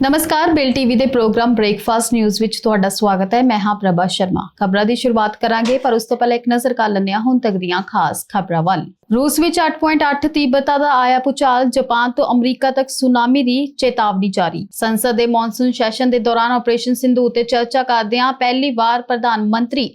ਨਮਸਕਾਰ, ਬਿਲ ਟੀਵੀ ਦੇ ਪ੍ਰੋਗਰਾਮ ਬ੍ਰੇਕਫਾਸਟ ਨਿਊਜ਼ ਵਿੱਚ ਤੁਹਾਡਾ ਸਵਾਗਤ ਹੈ। ਮੈਂ ਹਾਂ ਪ੍ਰਭਾ ਸ਼ਰਮਾ। ਖਬਰਾਂ ਦੀ ਸ਼ੁਰੂਆਤ ਕਰਾਂਗੇ, ਪਰ ਉਸ ਤੋਂ ਪਹਿਲਾਂ ਇੱਕ ਨਜ਼ਰ ਕਰ ਲੈਂਦੇ ਹਾਂ ਹੁਣ ਤੱਕ ਦੀਆਂ ਖਾਸ ਖਬਰਾਂ ਵੱਲ। ਰੂਸ ਵਿੱਚ 8.8 ਤੀਬਰਤਾ ਦਾ ਆਇਆ ਭੂਚਾਲ ਜਾਪਾਨ ਤੋਂ ਅਮਰੀਕਾ ਤੱਕ ਸੁਨਾਮੀ ਦੀ ਚੇਤਾਵਨੀ ਜਾਰੀ। ਸੰਸਦ ਦੇ ਮੌਨਸੂਨ ਸੈਸ਼ਨ ਦੇ ਦੌਰਾਨ ਆਪਰੇਸ਼ਨ ਸਿੰਧੂ ਉਤੇ ਚਰਚਾ ਕਰਦਿਆਂ ਪਹਿਲੀ ਵਾਰ ਪ੍ਰਧਾਨ ਮੰਤਰੀ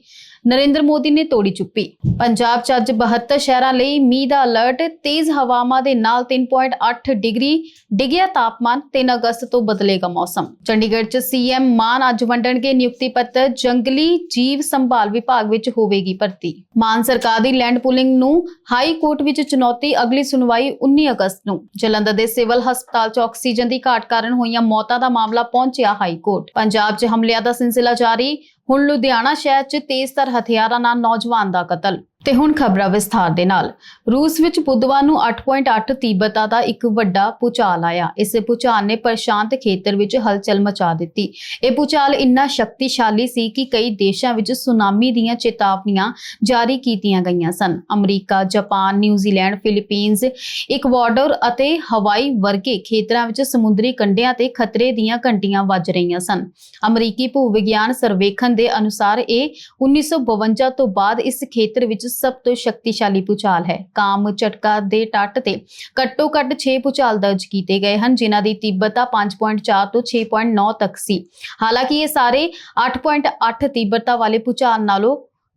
ਨਰਿੰਦਰ ਮੋਦੀ ਨੇ ਤੋੜੀ ਚੁੱਪੀ। ਪੰਜਾਬ 'ਚ ਅੱਜ 72 ਸ਼ਹਿਰਾਂ ਲਈ ਮੀਂਹ ਦਾ ਅਲਰਟ, ਤੇਜ਼ ਹਵਾਵਾਂ ਦੇ ਨਾਲ 3.8 ਡਿਗਰੀ, ਡਿਗਿਆ ਤਾਪਮਾਨ 3 ਅਗਸਤ ਤੋਂ ਬਦਲੇਗਾ ਮੌਸਮ। ਚੰਡੀਗੜ੍ਹ 'ਚ ਸੀਐਮ ਮਾਨ ਅੱਜ ਵੰਡਣਗੇ ਨਿਯੁਕਤੀ ਪੱਤਰ, ਜੰਗਲੀ ਜੀਵ ਸੰਭਾਲ ਵਿਭਾਗ ਵਿੱਚ ਹੋਵੇਗੀ ਭਰਤੀ। ਮਾਨ ਸਰਕਾਰ ਦੀ ਲੈਂਡ ਪੂਲਿੰਗ ਨੂੰ ਹਾਈ ਕੋਰਟ ਵਿੱਚ ਚੁਣੌਤੀ, ਅਗਲੀ ਸੁਣਵਾਈ 19 ਅਗਸਤ ਨੂੰ। ਜਲੰਧਰ ਦੇ ਸਿਵਲ ਹਸਪਤਾਲ 'ਚ ਆਕਸੀਜਨ ਦੀ ਘਾਟ ਕਾਰਨ ਹੋਈਆਂ ਮੌਤਾਂ ਦਾ ਮਾਮਲਾ ਪਹੁੰਚਿਆ ਹਾਈ ਕੋਰਟ। ਪੰਜਾਬ 'ਚ ਹਮਲਿਆਂ ਦਾ ਸਿਲਸਿਲਾ ਜਾਰੀ ਹੁਣ ਲੁਧਿਆਣਾ ਸ਼ਹਿਰ 'ਚ ਤੇਜ਼ਤਰ ਹਥਿਆਰਾਂ ਨਾਲ ਨੌਜਵਾਨ ਦਾ ਕਤਲ ਤੇ ਹੁਣ ਖਬਰਾਂ ਵਿਸਥਾਰ ਦੇ ਨਾਲ। ਰੂਸ ਵਿੱਚ ਬੁੱਧਵਾਰ ਨੂੰ 8.8 ਤੀਬਰਤਾ ਦਾ ਇੱਕ ਵੱਡਾ ਭੂਚਾਲ ਆਇਆ। ਇਸ ਭੂਚਾਲ ਨੇ ਪ੍ਰਸ਼ਾਂਤ ਖੇਤਰ ਵਿੱਚ ਹਲਚਲ ਮਚਾ ਦਿੱਤੀ। ਇਹ ਭੂਚਾਲ ਇੰਨਾ ਸ਼ਕਤੀਸ਼ਾਲੀ ਸੀ ਕਿ ਕਈ ਦੇਸ਼ਾਂ ਵਿੱਚ ਸੁਨਾਮੀ ਦੀਆਂ ਚੇਤਾਵਨੀਆਂ ਜਾਰੀ ਕੀਤੀਆਂ ਗਈਆਂ ਸਨ। America, Japan New Zealand Philippines Ecuador ਅਤੇ ਹਵਾਈ ਵਰਗੇ ਖੇਤਰਾਂ ਵਿੱਚ ਸਮੁੰਦਰੀ ਕੰਢਿਆਂ ਤੇ ਖਤਰੇ ਦੀਆਂ ਘੰਟੀਆਂ ਵੱਜ ਰਹੀਆਂ ਸਨ। ਅਮਰੀਕੀ ਭੂ ਵਿਗਿਆਨ ਸਰਵੇਖਣ ਦੇ ਅਨੁਸਾਰ ਇਹ 1952 ਤੋਂ ਬਾਅਦ ਇਸ ਖੇਤਰ ਵਿੱਚ ਸਭ ਤੋਂ ਸ਼ਕਤੀਸ਼ਾਲੀ ਭੂਚਾਲ ਹੈ। ਕਾਮ ਝਟਕਾ ਦੇ ਟੱਟ ਤੇ ਘੱਟੋ ਘੱਟ 6 ਭੂਚਾਲ ਦਰਜ ਕੀਤੇ ਗਏ ਹਨ, ਜਿਨ੍ਹਾਂ ਦੀ ਤੀਬਰਤਾ 5.4 ਤੋਂ 6.9 ਤੱਕ ਸੀ। ਹਾਲਾਂਕਿ ਇਹ ਸਾਰੇ 8.8 ਤੀਬਰਤਾ ਵਾਲੇ ਭੂਚਾਲ ਨਾਲੋਂ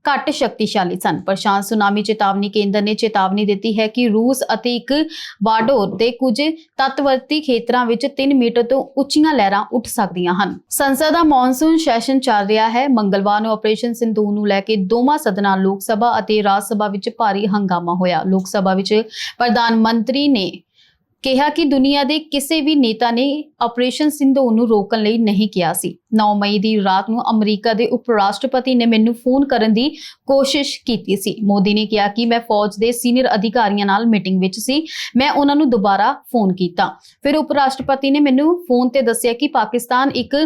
ਘੱਟ ਸ਼ਕਤੀਸ਼ਾਲੀ ਸਨ। ਪ੍ਰਸ਼ਾਂਤ ਸੁਨਾਮੀ ਚੇਤਾਵਨੀ ਕੇਂਦਰ ਨੇ ਚੇਤਾਵਨੀ ਦਿੱਤੀ ਹੈ ਕਿ ਰੂਸ ਅਤੇ ਇੱਕ ਵਾਡੋਰ ਦੇ ਕੁਝ ਤੱਟਵਰਤੀ ਖੇਤਰਾਂ ਵਿੱਚ 3 ਮੀਟਰ ਤੋਂ ਉੱਚੀਆਂ ਲਹਿਰਾਂ ਉੱਠ ਸਕਦੀਆਂ ਹਨ। ਸੰਸਦ ਦਾ ਮੌਨਸੂਨ ਸੈਸ਼ਨ ਚੱਲ ਰਿਹਾ ਹੈ। ਮੰਗਲਵਾਰ ਨੂੰ ਆਪਰੇਸ਼ਨ ਸਿੰਧੂ ਨੂੰ ਲੈ ਕੇ ਦੋਵਾਂ ਸਦਨਾਂ ਲੋਕ ਸਭਾ ਅਤੇ ਰਾਜ ਸਭਾ ਵਿੱਚ ਭਾਰੀ ਹੰਗਾਮਾ ਹੋਇਆ। ਲੋਕ ਸਭਾ ਵਿੱਚ ਪ੍ਰਧਾਨ ਮੰਤਰੀ ਨੇ ਕਿਹਾ ਕਿ ਦੁਨੀਆ ਦੇ ਕਿਸੇ ਵੀ ਨੇਤਾ ਨੇ ਆਪਰੇਸ਼ਨ ਸਿੰਧੂ ਨੂੰ ਰੋਕਣ ਲਈ ਨਹੀਂ ਕਿਹਾ ਸੀ। 9 ਮਈ ਦੀ ਰਾਤ ਨੂੰ ਅਮਰੀਕਾ ਦੇ ਉਪ ਰਾਸ਼ਟਰਪਤੀ ਨੇ ਮੈਨੂੰ ਫੋਨ ਕਰਨ ਦੀ ਕੋਸ਼ਿਸ਼ ਕੀਤੀ ਸੀ। ਮੋਦੀ ਨੇ ਕਿਹਾ ਕਿ ਮੈਂ ਫੌਜ ਦੇ ਸੀਨੀਅਰ ਅਧਿਕਾਰੀਆਂ ਨਾਲ ਮੀਟਿੰਗ ਵਿੱਚ ਸੀ। ਮੈਂ ਉਹਨਾਂ ਨੂੰ ਦੁਬਾਰਾ ਫੋਨ ਕੀਤਾ। ਫਿਰ ਉਪ ਰਾਸ਼ਟਰਪਤੀ ਨੇ ਮੈਨੂੰ ਫੋਨ ਤੇ ਦੱਸਿਆ ਕਿ ਪਾਕਿਸਤਾਨ ਇੱਕ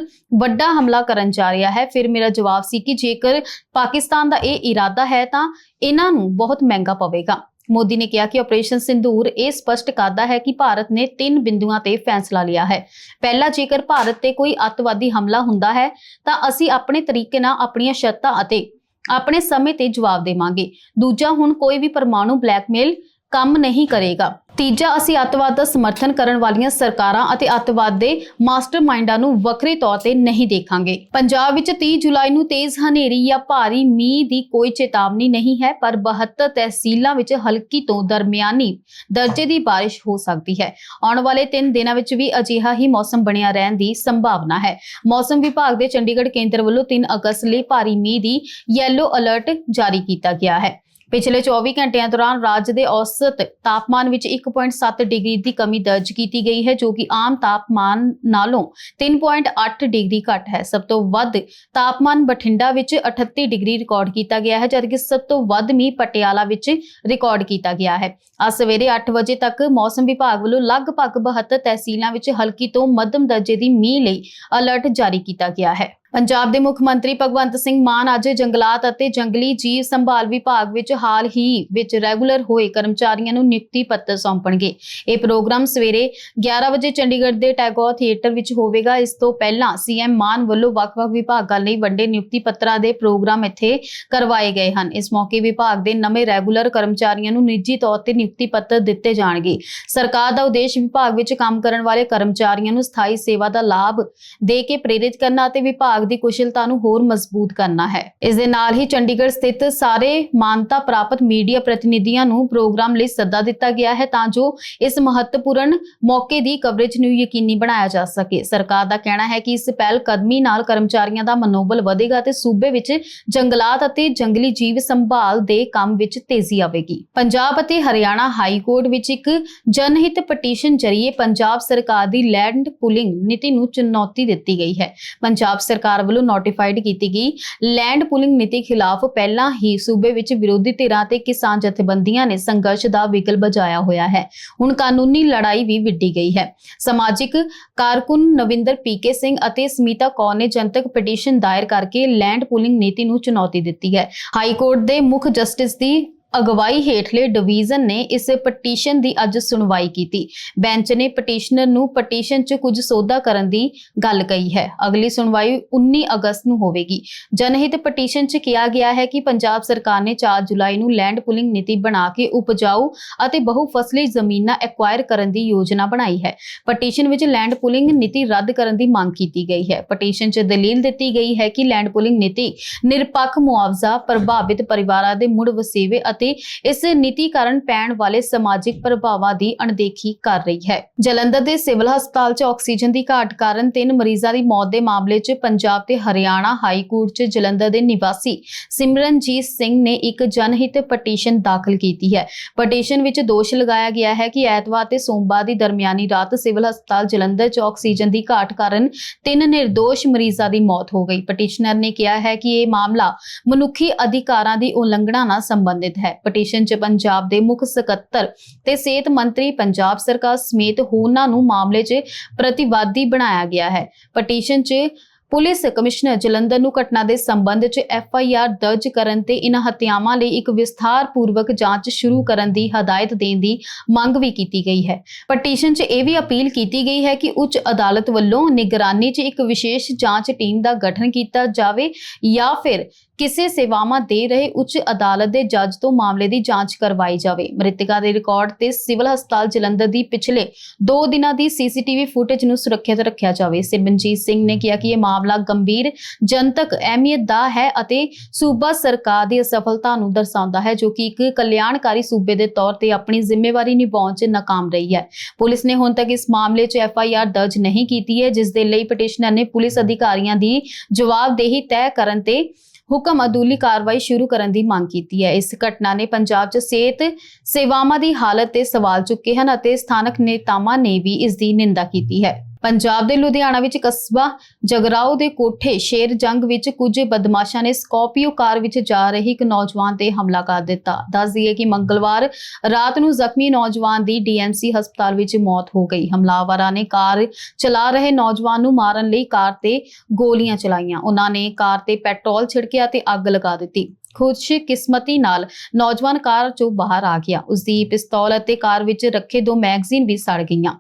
ਵੱਡਾ ਹਮਲਾ ਕਰਨ ਜਾ ਰਿਹਾ ਹੈ। ਫਿਰ ਮੇਰਾ ਜਵਾਬ ਸੀ ਕਿ ਜੇਕਰ ਪਾਕਿਸਤਾਨ ਦਾ ਇਹ ਇਰਾਦਾ ਹੈ ਤਾਂ ਇਹਨਾਂ ਨੂੰ ਬਹੁਤ ਮਹਿੰਗਾ ਪਵੇਗਾ। ਮੋਦੀ ਨੇ ਕਿਹਾ ਕਿ ਆਪਰੇਸ਼ਨ ਸਿੰਧੂਰ ਇਹ ਸਪਸ਼ਟ ਕਰਦਾ ਹੈ ਕਿ ਭਾਰਤ ਨੇ ਤਿੰਨ ਬਿੰਦੂਆਂ ਤੇ ਫੈਸਲਾ ਲਿਆ ਹੈ। ਪਹਿਲਾ, ਜੇਕਰ ਭਾਰਤ ਤੇ ਕੋਈ ਅੱਤਵਾਦੀ ਹਮਲਾ ਹੁੰਦਾ ਹੈ, ਤਾਂ ਅਸੀਂ ਆਪਣੇ ਤਰੀਕੇ ਨਾਲ ਆਪਣੀਆਂ ਸ਼ਰਤਾਂ ਅਤੇ ਆਪਣੇ ਸਮੇਂ ਤੇ ਜਵਾਬ ਦੇਵਾਂਗੇ। ਦੂਜਾ, ਹੁਣ ਕੋਈ ਵੀ ਪਰਮਾਣੂ ਬਲੈਕਮੇਲ ਕੰਮ ਨਹੀਂ ਕਰੇਗਾ। ਤੀਜਾ, ਅਸੀਂ ਅੱਤਵਾਦ ਦਾ ਸਮਰਥਨ ਕਰਨ ਵਾਲੀਆਂ ਸਰਕਾਰਾਂ ਅਤੇ ਅੱਤਵਾਦ ਦੇ ਮਾਸਟਰਮਾਈਂਡਾਂ ਨੂੰ ਵੱਖਰੇ ਤੌਰ ਤੇ ਨਹੀਂ ਦੇਖਾਂਗੇ। ਪੰਜਾਬ ਵਿੱਚ 30 ਜੁਲਾਈ ਨੂੰ ਤੇਜ਼ ਹਨੇਰੀ ਜਾਂ ਭਾਰੀ ਮੀਂਹ ਦੀ ਕੋਈ ਚੇਤਾਵਨੀ ਨਹੀਂ ਹੈ, ਪਰ 72 ਤਹਿਸੀਲਾਂ ਵਿੱਚ ਹਲਕੀ ਤੋਂ ਦਰਮਿਆਨੀ ਦਰਜੇ ਦੀ ਬਾਰਿਸ਼ ਹੋ ਸਕਦੀ ਹੈ। ਆਉਣ ਵਾਲੇ 3 ਦਿਨਾਂ ਵਿੱਚ ਵੀ ਅਜਿਹਾ ਹੀ ਮੌਸਮ ਬਣਿਆ ਰਹਿਣ ਦੀ ਸੰਭਾਵਨਾ ਹੈ। ਮੌਸਮ ਵਿਭਾਗ ਦੇ ਚੰਡੀਗੜ੍ਹ ਕੇਂਦਰ ਵੱਲੋਂ 3 ਅਗਸਤ ਲਈ ਭਾਰੀ ਮੀਂਹ ਦੀ ਯੈਲੋ ਅਲਰਟ ਜਾਰੀ ਕੀਤਾ ਗਿਆ ਹੈ। ਪਿਛਲੇ 24 ਘੰਟਿਆਂ ਦੌਰਾਨ ਰਾਜ ਦੇ ਔਸਤ ਤਾਪਮਾਨ ਵਿੱਚ 1.7 ਡਿਗਰੀ ਦੀ ਕਮੀ ਦਰਜ ਕੀਤੀ ਗਈ ਹੈ, ਜੋ ਕਿ ਆਮ ਤਾਪਮਾਨ ਨਾਲੋਂ 3.8 ਡਿਗਰੀ ਘੱਟ ਹੈ। ਸਭ ਤੋਂ ਵੱਧ ਤਾਪਮਾਨ ਬਠਿੰਡਾ ਵਿੱਚ 38 ਡਿਗਰੀ ਰਿਕਾਰਡ ਕੀਤਾ ਗਿਆ ਹੈ, ਜਦਕਿ ਸਭ ਤੋਂ ਵੱਧ ਮੀਂਹ ਪਟਿਆਲਾ ਵਿੱਚ ਰਿਕਾਰਡ ਕੀਤਾ ਗਿਆ ਹੈ। ਅੱਜ ਸਵੇਰੇ 8 ਵਜੇ ਤੱਕ ਮੌਸਮ ਵਿਭਾਗ ਵੱਲੋਂ ਲਗਭਗ 72 ਤਹਿਸੀਲਾਂ ਵਿੱਚ ਹਲਕੀ ਤੋਂ ਮੱਧਮ ਦਰਜੇ ਦੀ ਮੀਂਹ ਲਈ ਅਲਰਟ ਜਾਰੀ ਕੀਤਾ ਗਿਆ ਹੈ। ਪੰਜਾਬ ਦੇ ਮੁੱਖ ਮੰਤਰੀ ਭਗਵੰਤ ਸਿੰਘ ਮਾਨ ਅੱਜ ਜੰਗਲਾਤ ਅਤੇ ਜੰਗਲੀ ਜੀਵ ਸੰਭਾਲ ਵਿਭਾਗ ਵਿੱਚ ਹਾਲ ਹੀ ਵਿੱਚ ਰੈਗੂਲਰ ਹੋਏ ਕਰਮਚਾਰੀਆਂ ਨੂੰ ਨਿਯੁਕਤੀ ਪੱਤਰ ਸੌਂਪਣਗੇ। ਇਹ ਪ੍ਰੋਗਰਾਮ ਸਵੇਰੇ 11 ਵਜੇ ਚੰਡੀਗੜ੍ਹ ਦੇ ਟੈਗੋਰ ਥੀਏਟਰ ਵਿੱਚ ਹੋਵੇਗਾ। ਇਸ ਤੋਂ ਪਹਿਲਾਂ ਸੀਐਮ ਮਾਨ ਵੱਲੋਂ ਵੱਖ-ਵੱਖ ਵਿਭਾਗਾਂ ਲਈ ਵੱਡੇ ਨਿਯੁਕਤੀ ਪੱਤਰਾਂ ਦੇ ਪ੍ਰੋਗਰਾਮ ਇੱਥੇ ਕਰਵਾਏ ਗਏ ਹਨ। ਇਸ ਮੌਕੇ ਵਿਭਾਗ ਦੇ ਨਵੇਂ ਰੈਗੂਲਰ ਕਰਮਚਾਰੀਆਂ ਨੂੰ ਨਿੱਜੀ ਤੌਰ ਤੇ ਨਿਯੁਕਤੀ ਪੱਤਰ ਦਿੱਤੇ ਜਾਣਗੇ। ਸਰਕਾਰ ਦਾ ਉਦੇਸ਼ ਵਿਭਾਗ ਵਿੱਚ ਕੰਮ ਕਰਨ ਵਾਲੇ ਕਰਮਚਾਰੀਆਂ ਨੂੰ ਸਥਾਈ ਸੇਵਾ ਦਾ ਲਾਭ ਦੇ ਕੇ ਪ੍ਰੇਰਿਤ ਕਰਨਾ ਅਤੇ ਵਿਭਾਗ ਦੀ ਕੁਸ਼ਲਤਾ ਨੂੰ ਹੋਰ ਮਜ਼ਬੂਤ ਕਰਨਾ ਹੈ। ਇਸ ਦੇ ਨਾਲ ਹੀ ਚੰਡੀਗੜ੍ਹ ਸਥਿਤ ਸਾਰੇ ਮਾਨਤਾ ਪ੍ਰਾਪਤ ਮੀਡੀਆ ਪ੍ਰਤੀਨਿਧੀਆਂ ਨੂੰ ਪ੍ਰੋਗਰਾਮ ਲਈ ਸੱਦਾ ਦਿੱਤਾ ਗਿਆ ਹੈ ਤਾਂ ਜੋ ਇਸ ਮਹੱਤਵਪੂਰਨ ਮੌਕੇ ਦੀ ਕਵਰੇਜ ਨੂੰ ਯਕੀਨੀ ਬਣਾਇਆ ਜਾ ਸਕੇ। ਸਰਕਾਰ ਦਾ ਕਹਿਣਾ ਹੈ ਕਿ ਇਸ ਪਹਿਲ ਕਦਮੀ ਨਾਲ ਕਰਮਚਾਰੀਆਂ ਦਾ ਮਨੋਬਲ ਵਧੇਗਾ ਤੇ ਸੂਬੇ ਵਿੱਚ ਜੰਗਲਾਤ ਅਤੇ ਜੰਗਲੀ ਜੀਵ ਸੰਭਾਲ ਦੇ ਕੰਮ ਵਿੱਚ ਤੇਜ਼ੀ ਆਵੇਗੀ। ਪੰਜਾਬ ਅਤੇ ਹਰਿਆਣਾ ਹਾਈ ਕੋਰਟ ਵਿੱਚ ਇੱਕ ਜਨਹਿਤ ਪਟੀਸ਼ਨ ਜਰੀਏ ਪੰਜਾਬ ਸਰਕਾਰ ਦੀ ਲੈਂਡ ਪੁਲਿੰਗ ਨੀਤੀ ਨੂੰ ਚੁਣੌਤੀ ਦਿੱਤੀ ਗਈ ਹੈ। ਪੰਜਾਬ ਸਰਕਾਰ ਵੱਲੋਂ ਨੋਟੀਫਾਈਡ ਕੀਤੀ ਗਈ। ਲੈਂਡ ਪੁਲਿੰਗ ਨੀਤੀ ਖਿਲਾਫ ਪਹਿਲਾਂ ਹੀ ਸੂਬੇ ਵਿੱਚ ਵਿਰੋਧੀ ਧਿਰਾਂ ਤੇ ਕਿਸਾਨ ਜਥੇਬੰਦੀਆਂ ਨੇ ਸੰਘਰਸ਼ ਦਾ ਵਿਗਲ ਬਜਾਇਆ ਹੋਇਆ ਹੈ। ਹੁਣ ਕਾਨੂੰਨੀ ਲੜਾਈ ਵੀ ਵਿੱਢੀ ਗਈ ਹੈ। ਸਮਾਜਿਕ ਕਾਰਕੁਨ ਨਵਿੰਦਰ ਪੀਕੇ ਸਿੰਘ ਅਤੇ ਸਮੀਤਾ ਕੌਰ ਨੇ ਜਨਤਕ ਪਟੀਸ਼ਨ ਦਾਇਰ ਕਰਕੇ ਲੈਂਡ ਪੂਲਿੰਗ ਨੀਤੀ ਨੂੰ ਚੁਣੌਤੀ ਦਿੱਤੀ ਹੈ। ਹਾਈ ਕੋਰਟ ਦੇ ਮੁੱਖ ਜਸਟਿਸ ਦੀ ਅਗਵਾਈ ਹੇਠਲੇ ਡਿਵੀਜ਼ਨ ਨੇ ਇਸ ਪਟੀਸ਼ਨ ਦੀ ਅੱਜ ਸੁਣਵਾਈ ਕੀਤੀ। ਬੈਂਚ ਨੇ ਪਟੀਸ਼ਨਰ ਨੂੰ ਪਟੀਸ਼ਨ 'ਚ ਕੁਝ ਸੌਦਾ ਕਰਨ ਦੀ ਗੱਲ ਕਹੀ ਹੈ। ਅਗਲੀ ਸੁਣਵਾਈ 19 ਅਗਸਤ ਨੂੰ ਹੋਵੇਗੀ। ਜਨਹਿਤ ਪਟੀਸ਼ਨ 'ਚ ਕਿਹਾ ਗਿਆ ਹੈ ਕਿ ਪੰਜਾਬ ਸਰਕਾਰ ਨੇ 4 ਜੁਲਾਈ ਨੂੰ ਲੈਂਡ ਪੁਲਿੰਗ ਨੀਤੀ ਬਣਾ ਕੇ ਉਪਜਾਊ ਅਤੇ ਬਹੁਫਸਲੀ ਜ਼ਮੀਨਾਂ ਐਕਵਾਇਰ ਕਰਨ ਦੀ ਯੋਜਨਾ ਬਣਾਈ ਹੈ। ਪਟੀਸ਼ਨ ਵਿੱਚ ਲੈਂਡ ਪੁਲਿੰਗ ਨੀਤੀ ਰੱਦ ਕਰਨ ਦੀ ਮੰਗ ਕੀਤੀ ਗਈ ਹੈ। ਪਟੀਸ਼ਨ 'ਚ ਦਲੀਲ ਦਿੱਤੀ ਗਈ ਹੈ ਕਿ ਲੈਂਡ ਪੁਲਿੰਗ ਨੀਤੀ ਨਿਰਪੱਖ ਮੁਆਵਜ਼ਾ ਪ੍ਰਭਾਵਿਤ ਪਰਿਵਾਰਾਂ ਦੇ ਮੁੜ ਵਸੇਵੇ ਅਤੇ ਇਸ ਨੀਤੀ ਕਾਰਨ ਪੈਣ ਵਾਲੇ ਸਮਾਜਿਕ ਪ੍ਰਭਾਵਾਂ ਦੀ ਅਣਦੇਖੀ ਕਰ ਰਹੀ ਹੈ। ਜਲੰਧਰ ਦੇ ਸਿਵਲ ਹਸਪਤਾਲ 'ਚ ਆਕਸੀਜਨ ਦੀ ਘਾਟ ਕਾਰਨ ਤਿੰਨ ਮਰੀਜ਼ਾਂ ਦੀ ਮੌਤ ਦੇ ਮਾਮਲੇ 'ਚ ਪੰਜਾਬ ਤੇ ਹਰਿਆਣਾ ਹਾਈ ਕੋਰਟ 'ਚ ਜਲੰਧਰ ਦੇ ਨਿਵਾਸੀ ਸਿਮਰਨਜੀਤ ਸਿੰਘ ਨੇ ਇੱਕ ਜਨਹਿਤ ਪਟੀਸ਼ਨ ਦਾਖਲ ਕੀਤੀ ਹੈ। ਪਟੀਸ਼ਨ ਵਿੱਚ ਦੋਸ਼ ਲਗਾਇਆ ਗਿਆ ਹੈ ਕਿ ਐਤਵਾਰ ਤੇ ਸੋਮਵਾਰ ਦੀ ਦਰਮਿਆਨੀ ਰਾਤ ਸਿਵਲ ਹਸਪਤਾਲ ਜਲੰਧਰ 'ਚ ਆਕਸੀਜਨ ਦੀ ਘਾਟ ਕਾਰਨ ਤਿੰਨ ਨਿਰਦੋਸ਼ ਮਰੀਜ਼ਾਂ ਦੀ ਮੌਤ ਹੋ ਗਈ। ਪਟੀਸ਼ਨਰ ਨੇ ਕਿਹਾ ਹੈ ਕਿ ਇਹ ਮਾਮਲਾ ਮਨੁੱਖੀ ਅਧਿਕਾਰਾਂ ਦੀ ਉਲੰਘਣਾ ਨਾਲ ਸੰਬੰਧਿਤ ਹੈ। ਪਟੀਸ਼ਨ 'ਚ ਪੰਜਾਬ ਦੇ ਮੁੱਖ ਸਕੱਤਰ ਤੇ ਸਿਹਤ ਮੰਤਰੀ ਪੰਜਾਬ ਸਰਕਾਰ ਸਮੇਤ ਹੋਰਨਾਂ ਨੂੰ ਮਾਮਲੇ 'ਚ ਪ੍ਰਤੀਵਾਦੀ ਬਣਾਇਆ ਗਿਆ ਹੈ। ਪਟੀਸ਼ਨ 'ਚ ਪੁਲਿਸ ਕਮਿਸ਼ਨਰ ਜਲੰਧਰ ਨੂੰ ਘਟਨਾ ਦੇ ਸੰਬੰਧ 'ਚ ਐਫ ਆਈ ਆਰ ਦਰਜ ਕਰਨ ਤੇ ਇਨ੍ਹਾਂ ਹੱਤਿਆਵਾਂ ਲਈ ਇੱਕ ਵਿਸਥਾਰਪੂਰਵਕ ਜਾਂਚ ਸ਼ੁਰੂ ਕਰਨ ਦੀ ਹਦਾਇਤ ਦੇਣ ਦੀ ਮੰਗ ਵੀ ਕੀਤੀ ਗਈ ਹੈ। ਪਟੀਸ਼ਨ 'ਚ ਇਹ ਵੀ ਅਪੀਲ ਕੀਤੀ ਗਈ ਹੈ ਕਿ ਉੱਚ ਅਦਾਲਤ ਵੱਲੋਂ ਨਿਗਰਾਨੀ 'ਚ ਇੱਕ ਵਿਸ਼ੇਸ਼ ਜਾਂਚ ਟੀਮ ਦਾ ਗਠਨ ਕੀਤਾ ਜਾਵੇ ਜਾਂ ਫਿਰ ਕਿਸੇ ਸੇਵਾਵਾਂ ਦੇ ਰਹੇ ਉੱਚ ਅਦਾਲਤ ਦੇ ਜੱਜ ਤੋਂ ਮਾਮਲੇ ਦੀ ਜਾਂਚ ਕਰਵਾਈ ਜਾਵੇ। ਮ੍ਰਿਤਕਾ ਦੇ ਰਿਕਾਰਡ ਤੇ ਸਿਵਲ ਹਸਪਤਾਲ ਜਲੰਧਰ ਦੀ ਪਿਛਲੇ 2 ਦਿਨਾਂ ਦੀ ਸੀਸੀਟੀਵੀ ਫੁਟੇਜ ਨੂੰ ਸੁਰੱਖਿਅਤ ਰੱਖਿਆ ਜਾਵੇ। ਸਿਮਰਨਜੀਤ ਸਿੰਘ ਨੇ ਕਿਹਾ ਕਿ ਇਹ ਮਾਮਲਾ ਗੰਭੀਰ, ਜਨਤਕ ਅਹਿਮੀਅਤ ਦਾ ਹੈ ਅਤੇ ਸੂਬਾ ਸਰਕਾਰ ਦੀ ਅਸਫਲਤਾ ਨੂੰ ਦਰਸਾਉਂਦਾ ਹੈ, ਜੋ ਕਿ ਇੱਕ ਕਲਿਆਣਕਾਰੀ ਸੂਬੇ ਦੇ ਤੌਰ ਤੇ ਆਪਣੀ ਜ਼ਿੰਮੇਵਾਰੀ ਨਿਭਾਉਣ 'ਚ ਨਾਕਾਮ ਰਹੀ ਹੈ। ਪੁਲਿਸ ਨੇ ਹੁਣ ਤੱਕ ਇਸ ਮਾਮਲੇ 'ਚ ਐਫ ਆਈ ਆਰ ਦਰਜ ਨਹੀਂ ਕੀਤੀ ਹੈ, ਜਿਸ ਦੇ ਲਈ ਪਟੀਸ਼ਨਰ ਨੇ ਪੁਲਿਸ ਅਧਿਕਾਰੀਆਂ ਦੀ ਜਵਾਬਦੇਹੀ ਤੈਅ ਕਰਨ ਤੇ ਹੁਕਮ ਅਦੂਲੀ ਕਾਰਵਾਈ ਸ਼ੁਰੂ ਕਰਨ ਦੀ ਮੰਗ ਕੀਤੀ ਹੈ। ਇਸ ਘਟਨਾ ਨੇ ਪੰਜਾਬ 'ਚ ਸਿਹਤ ਸੇਵਾਵਾਂ ਦੀ ਹਾਲਤ ਤੇ ਸਵਾਲ ਚੁੱਕੇ ਹਨ ਅਤੇ ਸਥਾਨਕ ਨੇਤਾਵਾਂ ਨੇ ਵੀ ਇਸ ਦੀ ਨਿੰਦਾ ਕੀਤੀ ਹੈ। ਪੰਜਾਬ ਦੇ ਲੁਧਿਆਣਾ ਵਿੱਚ ਕਸਬਾ ਜਗਰਾਓ ਦੇ ਕੋਠੇ ਸ਼ੇਰ ਜੰਗ ਵਿੱਚ ਕੁਝ ਬਦਮਾਸ਼ਾਂ ਨੇ ਸਕਾਰਪੀਓ ਕਾਰ ਵਿੱਚ ਜਾ ਰਹੀ ਇੱਕ ਨੌਜਵਾਨ ਤੇ ਹਮਲਾ ਕਰ ਦਿੱਤਾ। ਦੱਸ ਦਈਏ ਕਿ ਮੰਗਲਵਾਰ ਰਾਤ ਨੂੰ ਜ਼ਖਮੀ ਨੌਜਵਾਨ ਦੀ ਡੀਐਮਸੀ ਹਸਪਤਾਲ ਵਿੱਚ ਮੌਤ ਹੋ ਗਈ। ਹਮਲਾਵਰਾਂ ਨੇ ਕਾਰ ਚਲਾ ਰਹੇ ਨੌਜਵਾਨ ਨੂੰ ਮਾਰਨ ਲਈ ਕਾਰ ਤੇ ਗੋਲੀਆਂ ਚਲਾਈਆਂ। ਉਹਨਾਂ ਨੇ ਕਾਰ ਤੇ ਪੈਟਰੋਲ ਛਿੜਕਿਆ ਤੇ ਅੱਗ ਲਗਾ ਦਿੱਤੀ। ਖੁਸ਼ਕਿਸਮਤੀ ਨਾਲ ਨੌਜਵਾਨ ਕਾਰ ਚੋਂ ਬਾਹਰ ਆ ਗਿਆ। ਉਸ ਦੀ ਪਿਸਤੌਲ ਅਤੇ ਕਾਰ ਵਿੱਚ ਰੱਖੇ ਦੋ ਮੈਗਜ਼ੀਨ ਵੀ ਸੜ ਗਈਆਂ।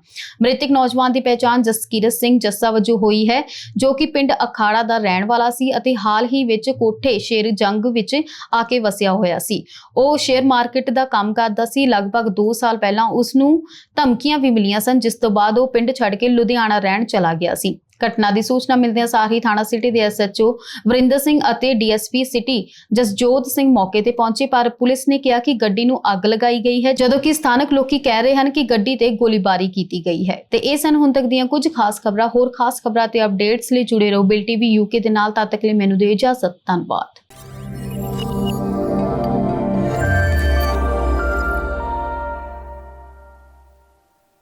ਮ੍ਰਿਤਕ ਨੌਜਵਾਨ ਦੀ ਪਹਿਚਾਣ ਜਸਕੀਰਤ ਸਿੰਘ ਜੱਸਾ ਵਜੋਂ ਹੋਈ ਹੈ, ਜੋ ਕਿ ਪਿੰਡ ਅਖਾੜਾ ਦਾ ਰਹਿਣ ਵਾਲਾ ਸੀ ਅਤੇ ਹਾਲ ਹੀ ਵਿੱਚ ਕੋਠੇ ਸ਼ੇਰ ਜੰਗ ਵਿੱਚ ਆ ਕੇ ਵਸਿਆ ਹੋਇਆ ਸੀ। ਉਹ ਸ਼ੇਅਰ ਮਾਰਕੀਟ ਦਾ ਕੰਮ ਕਰਦਾ ਸੀ। ਲਗਭਗ 2 ਸਾਲ ਪਹਿਲਾਂ ਉਸ ਨੂੰ ਧਮਕੀਆਂ ਵੀ ਮਿਲੀਆਂ ਸਨ, ਜਿਸ ਤੋਂ ਬਾਅਦ ਉਹ ਪਿੰਡ ਛੱਡ ਕੇ ਲੁਧਿਆਣਾ ਰਹਿਣ ਚਲਾ ਗਿਆ ਸੀ। ਘਟਨਾ ਦੀ ਸੂਚਨਾ ਮਿਲਦਿਆਂ ਸਾਰ ਹੀ ਥਾਣਾ ਸਿਟੀ ਦੇ ਐਸਐਚਓ ਵਰਿੰਦਰ ਸਿੰਘ ਅਤੇ ਡੀਐਸਪੀ ਸਿਟੀ ਜਸਜੋਤ ਸਿੰਘ ਮੌਕੇ ਤੇ ਪਹੁੰਚੇ, ਪਰ ਪੁਲਿਸ ਨੇ ਕਿਹਾ ਕਿ ਗੱਡੀ ਨੂੰ ਅੱਗ ਲਗਾਈ ਗਈ ਹੈ, ਜਦੋਂ ਕਿ ਸਥਾਨਕ ਲੋਕੀ ਕਹਿ ਰਹੇ ਹਨ ਕਿ ਗੱਡੀ ਤੇ ਗੋਲੀਬਾਰੀ ਕੀਤੀ ਗਈ ਹੈ। ਤੇ ਇਹ ਸਨ ਹੁਣ ਤੱਕ ਦੀਆਂ ਕੁਝ ਖਾਸ ਖਬਰਾਂ। ਹੋਰ ਖਾਸ ਖਬਰਾਂ ਤੇ ਅਪਡੇਟਸ ਲਈ ਜੁੜੇ ਰਹੋ ਬਿਲ ਟੀਵੀ ਯੂਕੇ ਦੇ ਨਾਲ। ਤਦ ਤੱਕ ਲਈ ਮੈਨੂੰ ਦਿਓ ਇਜਾਜ਼ਤ। ਧੰਨਵਾਦ।